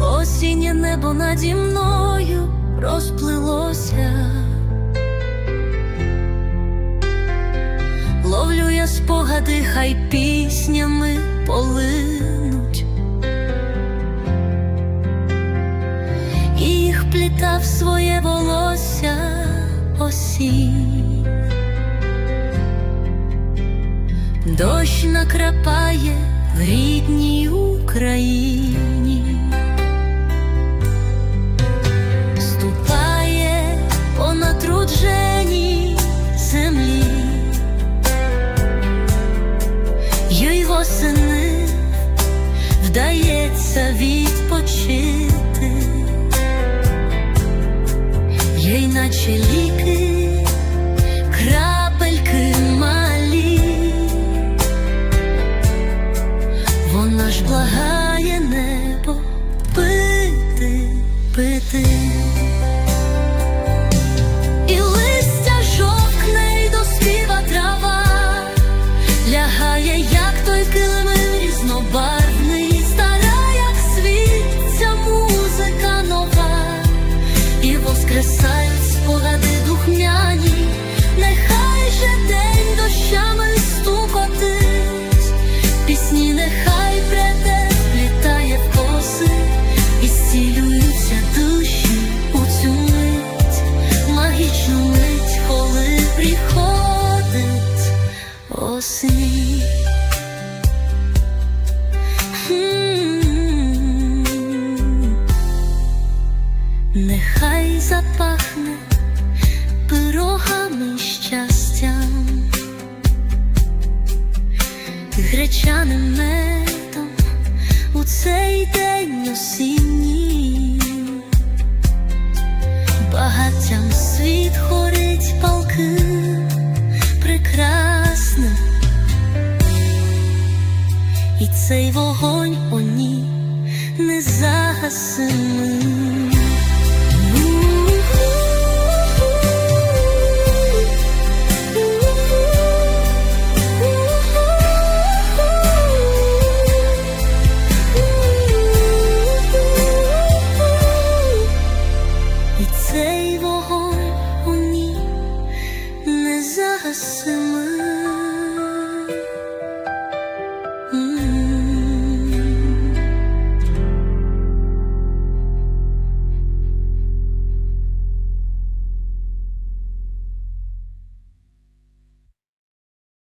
Осіннє небо наді мною розплилося. Ловлю я спогади, хай піснями полинуть. І їх плітав своє волосся осінь. Накрапає в рідній Україні. Ступає по натрудженій землі. Їй восени вдається відпочити, їй наче ліки, воскресають спогади духмяні, нехай же день дощами стукотить, пісні нехай прете, плітає в коси, і зцілюються душі у цю коли приходить осінь. Нехай запахне пирогами щастям, гречаним медом у цей день осінній, багаттям світ хорить палким, прекрасним, і цей вогонь у ній не загасимий. simmer